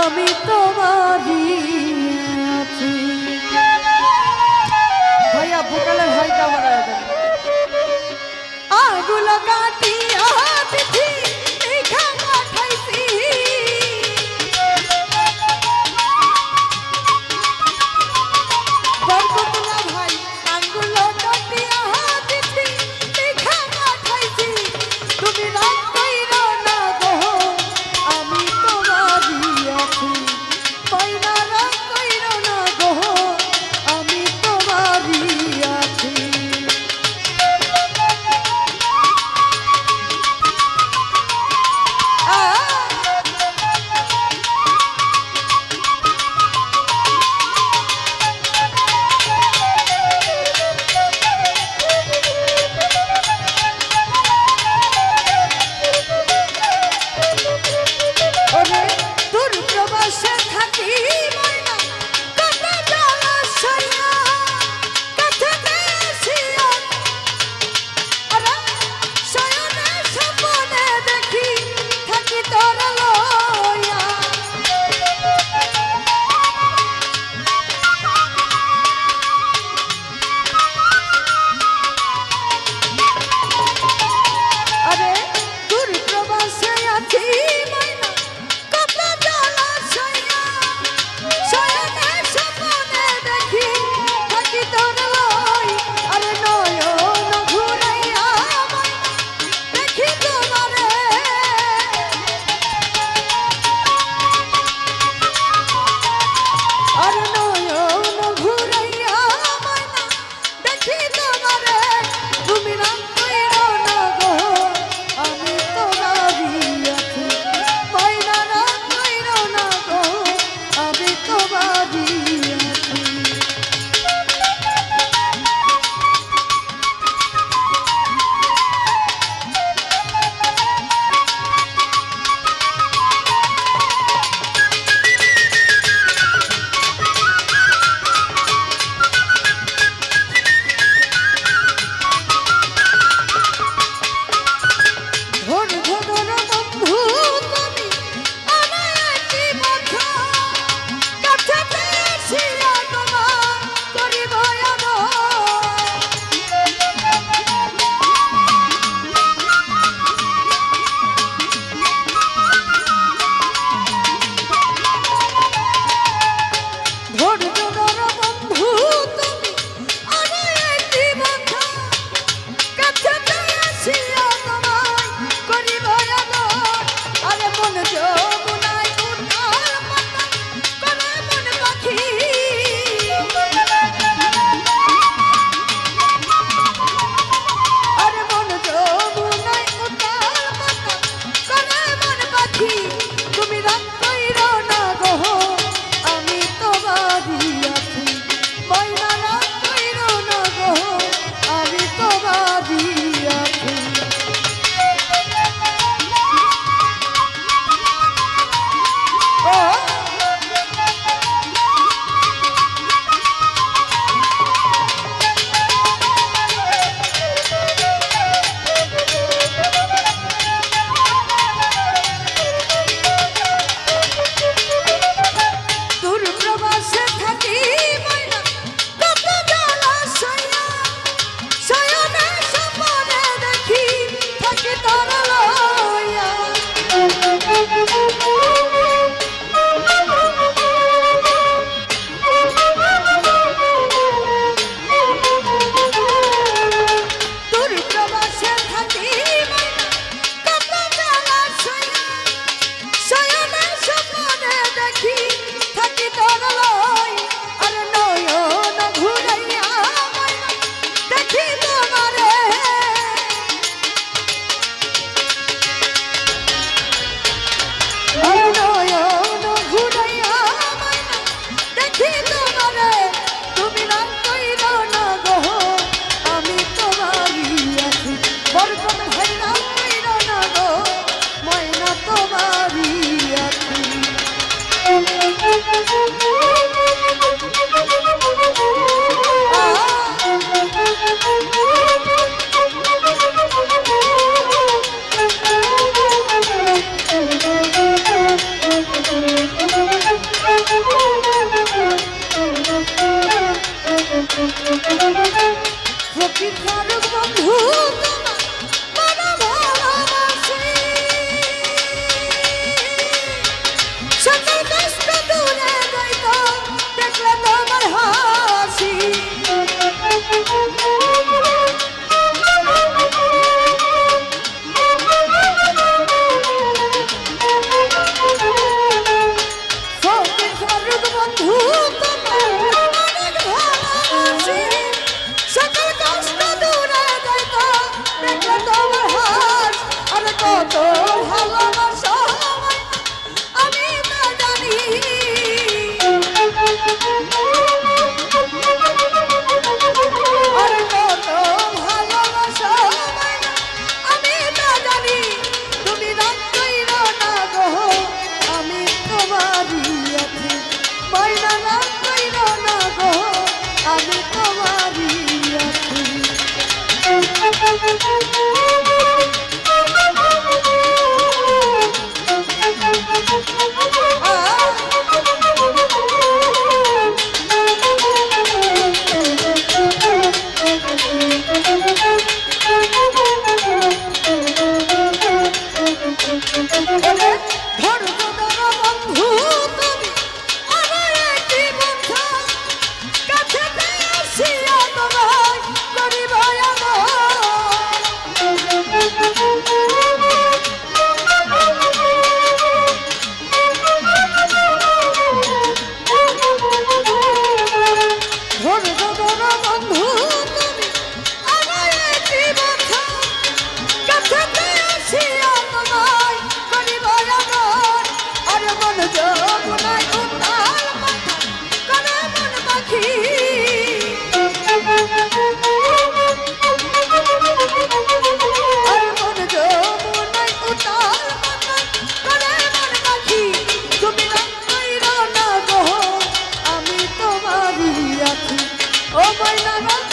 আমি তোমারই আছি। ভাইয়া ভোকালের হাইটা বাড়ায় দেন আগুলা কাটিয়া তোমারই আছি বইরা না কইরা না গো আমি তোমারই আছি Bye.